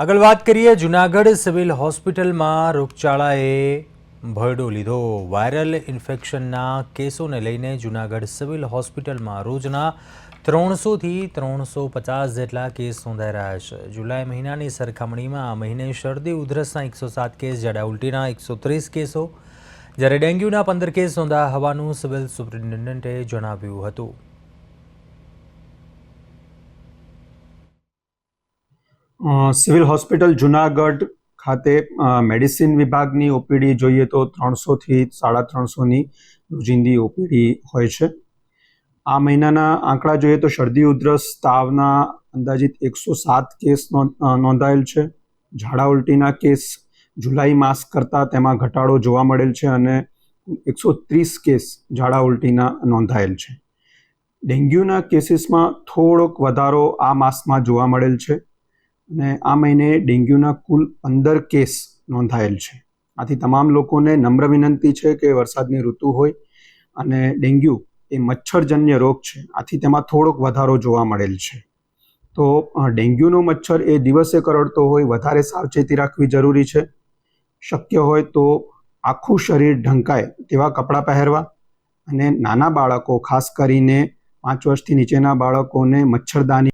આગળ વાત કરીએ, જુનાગઢ સિવિલ હોસ્પિટલમાં રોગચાળાએ ભરડો લીધો. વાયરલ ઇન્ફેક્શનના કેસોને લઈને જુનાગઢ સિવિલ હોસ્પિટલમાં રોજના ત્રણસોથી ત્રણસો પચાસ જેટલા કેસ નોંધાઈ રહ્યા છે. જુલાઈ મહિનાની સરખામણીમાં આ મહિને શરદી, ઉધરસના એકસો સાત કેસ ઝાડા ઉલટીના એકસો ત્રીસ કેસો. જ્યારે ડેન્ગ્યુના પંદર કેસ નોંધાયા હોવાનું સિવિલ સુપ્રિન્ટેન્ડન્ટે જણાવ્યું હતું. સિવિલ હોસ્પિટલ જુનાગઢ ખાતે મેડિસિન વિભાગની ઓપીડી જોઈએ તો ત્રણસોથી સાડા ત્રણસોની રોજિંદી ઓપીડી હોય છે. આ મહિનાના આંકડા જોઈએ તો શરદી, ઉધરસ, તાવના અંદાજિત એકસો સાત કેસ નોંધ- નોંધાયેલ છે. ઝાડા ઉલટીના કેસ જુલાઈ માસ કરતાં તેમાં ઘટાડો જોવા મળેલ છે અને એકસો ત્રીસ કેસ ઝાડા ઉલટીના નોંધાયેલ છે. ડેન્ગ્યુના કેસીસમાં થોડોક વધારો આ માસમાં જોવા મળેલ છે. અને આ મહિને ડેન્ગ્યુના કુલ પંદર કેસ નોંધાયેલ છે. આથી તમામ લોકોને નમ્ર વિનંતી છે કે વરસાદની ઋતુ હોય અને ડેન્ગ્યુ એ મચ્છરજન્ય રોગ છે. આથી તેમાં થોડોક વધારો જોવા મળેલ છે. તો ડેન્ગ્યુનો મચ્છર એ દિવસે કરડતો હોય, વધારે સાવચેતી રાખવી જરૂરી છે. શક્ય હોય તો આખું શરીર ઢંકાય તેવા કપડાં પહેરવા અને નાના બાળકો, ખાસ કરીને પાંચ વર્ષથી નીચેના બાળકોને મચ્છરદાની